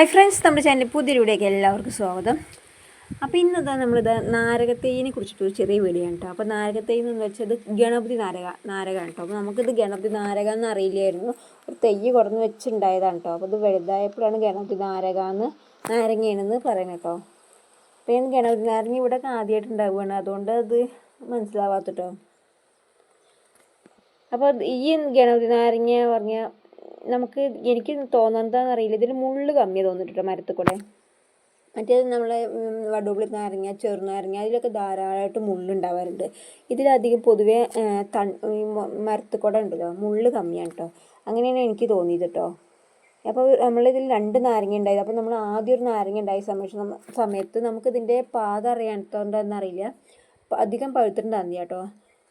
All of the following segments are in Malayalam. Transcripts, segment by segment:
ഹായ് ഫ്രണ്ട്സ് നമ്മുടെ ചാനലിൽ പുതിയൊക്കെ എല്ലാവർക്കും സ്വാഗതം. അപ്പോൾ ഇന്നതാ നമ്മളിത് നാരകത്തേനെ കുറിച്ചിട്ടൊരു ചെറിയ വീഡിയോ കേട്ടോ അപ്പോൾ നാരകത്തേന്ന് എന്ന് വെച്ചത് ഗണപതി നാരക നാരകമാണ് കേട്ടോ അപ്പോൾ നമുക്കിത് ഗണപതി നാരക എന്ന് അറിയില്ലായിരുന്നു. ഒരു തെയ്യ് കുറഞ്ഞ് വെച്ചിട്ടുണ്ടായതാണ് കേട്ടോ അപ്പോൾ ഇത് വലുതായപ്പോഴാണ് ഗണപതി നാരക എന്ന് നാരങ്ങയാണെന്ന് പറയുന്നത് കേട്ടോ അപ്പോൾ ഞാൻ ഗണപതി നാരങ്ങ ഇവിടെ ആദ്യമായിട്ട് ഉണ്ടാവുകയാണ് അതുകൊണ്ട് അത് മനസ്സിലാവാത്ത കേട്ടോ അപ്പോൾ ഈ ഗണപതി നാരങ്ങ പറഞ്ഞ നമുക്ക് എനിക്ക് തോന്നുന്നതാണെന്ന് അറിയില്ല. ഇതിൽ മുള്ളു കമ്മി തോന്നിയിട്ടുണ്ട് മരത്തിൽ കൂടെ. മറ്റേത് നമ്മളെ വടുപുളി നാരങ്ങ ചെറുനാരങ്ങ അതിലൊക്കെ ധാരാളമായിട്ട് മുള്ളുണ്ടാവാറുണ്ട്. ഇതിലധികം പൊതുവേ തൺ മരത്തിൽ കൂടെ ഉണ്ടല്ലോ. മുള്ള് കമ്മിയാണ് കേട്ടോ അങ്ങനെയാണ് എനിക്ക് തോന്നിയത് കേട്ടോ അപ്പോൾ നമ്മളിതിൽ രണ്ട് നാരങ്ങ ഉണ്ടായത്. അപ്പോൾ നമ്മൾ ആദ്യം ഒരു നാരങ്ങ ഉണ്ടായ സമയത്ത് സമയത്ത് നമുക്കിതിന്റെ പാത അറിയാത്തതുകൊണ്ടെന്നറിയില്ല അധികം പഴുത്തിട്ടുണ്ടാകുന്നില്ല കേട്ടോ.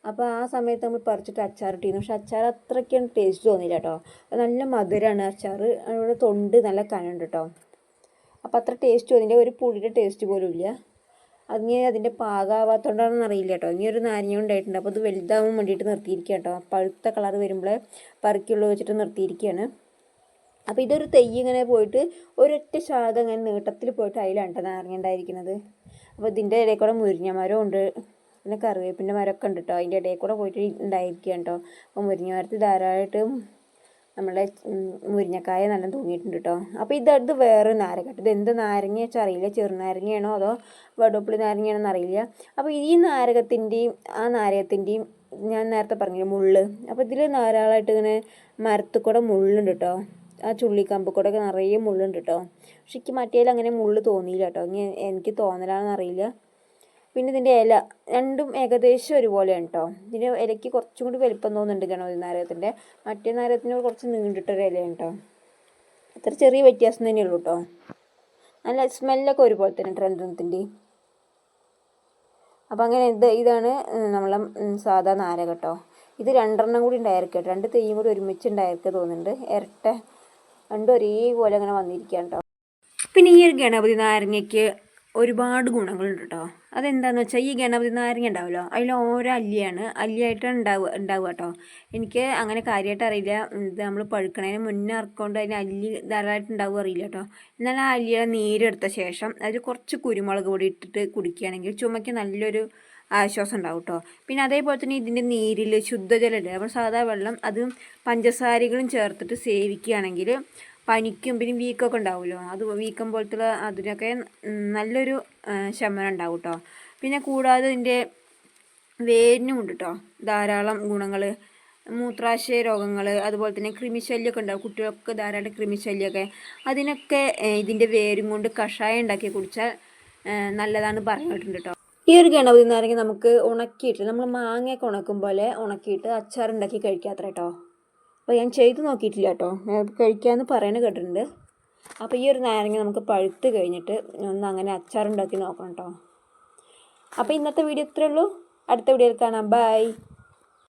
അപ്പോൾ ആ സമയത്ത് നമ്മൾ പറിച്ചിട്ട് അച്ചാർ പക്ഷെ അച്ചാർ അത്രയ്ക്കും ടേസ്റ്റ് തോന്നിയില്ല കേട്ടോ. നല്ല മധുരമാണ് അച്ചാർ. അവിടെ തൊണ്ട് നല്ല കനുണ്ട് കേട്ടോ. അപ്പോൾ അത്ര ടേസ്റ്റ് തോന്നിയില്ല. ഒരു പുളിയുടെ ടേസ്റ്റ് പോലും ഇല്ല. അതിന് അതിന്റെ പാകാവാത്തോണ്ടാണെന്ന് അറിയില്ല കേട്ടോ. ഇനി ഒരു നാരങ്ങ ഉണ്ടായിട്ടുണ്ട്. അപ്പോൾ അത് വലുതാവാൻ വേണ്ടിയിട്ട് നിർത്തിയിരിക്കുക കേട്ടോ. പഴുത്ത കളർ വരുമ്പോൾ പറിക്കുള്ളൂ വെച്ചിട്ട് നിർത്തിയിരിക്കുകയാണ്. അപ്പോൾ ഇതൊരു തെയ്യ് ഇങ്ങനെ പോയിട്ട് ഒരൊറ്റ ശാഖ ഇങ്ങനെ നീട്ടത്തിൽ പോയിട്ട് അതിലാണ് കേട്ടോ നാരങ്ങ ഉണ്ടായിരിക്കുന്നത്. അപ്പോൾ ഇതിന്റെ ഇടയിൽ കൂടെ മുരിഞ്ഞമരം ഉണ്ട്. പിന്നെ കറിവേപ്പിന്റെ മരമൊക്കെ ഉണ്ട് കേട്ടോ അതിന്റെ ഇടയിൽ കൂടെ പോയിട്ട് ഉണ്ടായിരിക്കുക കേട്ടോ അപ്പോൾ മുരിഞ്ഞ മരത്തിൽ ധാരാളമായിട്ട് നമ്മളെ മുരിങ്ങക്കായ നല്ല തൂങ്ങിയിട്ടുണ്ട് കേട്ടോ അപ്പോൾ ഇത് ഇത് വേറെ നാരങ്ങ കേട്ടോ ഇത് എന്ത് നാരങ്ങ വെച്ചാൽ അറിയില്ല. ചെറുനാരങ്ങയാണോ അതോ വടുപ്പുളി നാരങ്ങയാണോ എന്നറിയില്ല അപ്പോൾ ഈ നാരകത്തിന്റെയും ആ നാരകത്തിന്റെയും ഞാൻ നേരത്തെ പറഞ്ഞു മുള്ള്. അപ്പോൾ ഇതിൽ ധാരാളമായിട്ട് ഇങ്ങനെ മരത്തിൽ കൂടെ മുള്ളുണ്ട് കേട്ടോ ആ ചുള്ളിക്കമ്പ് കൂടെ ഒക്കെ നിറയെ മുള്ളുണ്ട് കേട്ടോ പക്ഷെ എനിക്ക് മറ്റേതിൽ അങ്ങനെ മുള്ള് തോന്നിയില്ല കേട്ടോ ഇനി എനിക്ക് തോന്നലാണെന്ന് അറിയില്ല. പിന്നെ ഇതിന്റെ ഇല രണ്ടും ഏകദേശം ഒരുപോലെയാണ് കേട്ടോ ഇതിന്റെ ഇലയ്ക്ക് കുറച്ചും കൂടി വലിപ്പം തോന്നുന്നുണ്ട് ഗണപതി നാരകത്തിന്റെ മറ്റേ നാരകത്തിന് കുറച്ച് നീണ്ടിട്ടൊരു ഇലയാണ് കേട്ടോ അത്ര ചെറിയ വ്യത്യാസം തന്നെയുള്ളൂ കേട്ടോ നല്ല സ്മെല്ലൊക്കെ ഒരുപോലെ തന്നെ രണ്ടെണ്ണത്തിന്റെ അപ്പം അങ്ങനെ ഇത് ഇതാണ് നമ്മളെ സാധാ നാരക കേട്ടോ ഇത് രണ്ടെണ്ണം കൂടി ഉണ്ടായിരിക്കും രണ്ട് തെയ്യും കൂടി ഒരുമിച്ച് ഉണ്ടായിരിക്കുക തോന്നുന്നുണ്ട്. ഇരട്ട രണ്ടും ഒരേപോലെ അങ്ങനെ വന്നിരിക്കുകയാണ് കേട്ടോ പിന്നെ ഈ ഒരു ഗണപതി നാരങ്ങയ്ക്ക് ഒരുപാട് ഗുണങ്ങളുണ്ട് കേട്ടോ അതെന്താണെന്ന് വെച്ചാൽ ഈ ഗണപതി നാരങ്ങ ഉണ്ടാവുമല്ലോ അതിൽ ഓരോ അല്ലിയാണ്. അല്ലിയായിട്ടാണ് ഉണ്ടാവുക ഉണ്ടാവുക കേട്ടോ എനിക്ക് അങ്ങനെ കാര്യമായിട്ട് അറിയില്ല. ഇത് നമ്മൾ പഴുക്കണതിന് മുന്നേ ഇറക്കൊണ്ട് അതിന് അല്ലി ധാരാളമായിട്ട് ഉണ്ടാവുക അറിയില്ല കേട്ടോ എന്നാൽ ആ അല്ലിയുടെ നീരെടുത്ത ശേഷം അതിൽ കുറച്ച് കുരുമുളക് പൊടി ഇട്ടിട്ട് കുടിക്കുകയാണെങ്കിൽ ചുമയ്ക്ക് നല്ലൊരു ആശ്വാസം ഉണ്ടാവും കേട്ടോ പിന്നെ അതേപോലെ തന്നെ ഇതിന്റെ നീരിൽ ശുദ്ധജലമില്ല നമ്മൾ സാധാ വെള്ളം അതും പഞ്ചസാരകളും ചേർത്തിട്ട് സേവിക്കുകയാണെങ്കിൽ പനിക്കും പിന്നെ വീക്കൊക്കെ ഉണ്ടാവുമല്ലോ അത് വീക്കം പോലത്തുള്ള അതിനൊക്കെ നല്ലൊരു ശമനം ഉണ്ടാവും കേട്ടോ പിന്നെ കൂടാതെ ഇതിന്റെ വേരിനും ഉണ്ട് കേട്ടോ ധാരാളം ഗുണങ്ങൾ മൂത്രാശയ രോഗങ്ങൾ അതുപോലെ തന്നെ കൃമിശല്യമൊക്കെ ഉണ്ടാവും. കുട്ടികൾക്ക് ധാരാളം കൃമിശല്യമൊക്കെ അതിനൊക്കെ ഇതിന്റെ വേരും കൊണ്ട് കഷായം ഉണ്ടാക്കി കുടിച്ചാൽ നല്ലതാണ് പറഞ്ഞിട്ടുണ്ട് കേട്ടോ ഈ ഒരു ഗണപതി നാരങ്ങ നമുക്ക് ഉണക്കിയിട്ട് നമ്മൾ മാങ്ങയൊക്കെ ഉണക്കും പോലെ ഉണക്കിയിട്ട് അച്ചാറുണ്ടാക്കി കഴിക്കാത്ര കേട്ടോ അപ്പോൾ ഞാൻ ചെയ്ത് നോക്കിയിട്ടില്ല കേട്ടോ. കഴിക്കാമെന്ന് പറയണ കേട്ടിട്ടുണ്ട്. അപ്പോൾ ഈ ഒരു നാരങ്ങ നമുക്ക് പഴുത്ത് കഴിഞ്ഞിട്ട് ഒന്ന് അങ്ങനെ അച്ചാറുണ്ടാക്കി നോക്കണം കേട്ടോ. അപ്പോൾ ഇന്നത്തെ വീഡിയോ ഇത്രയേ ഉള്ളൂ. അടുത്ത വീഡിയോയിൽ കാണാം. ബൈ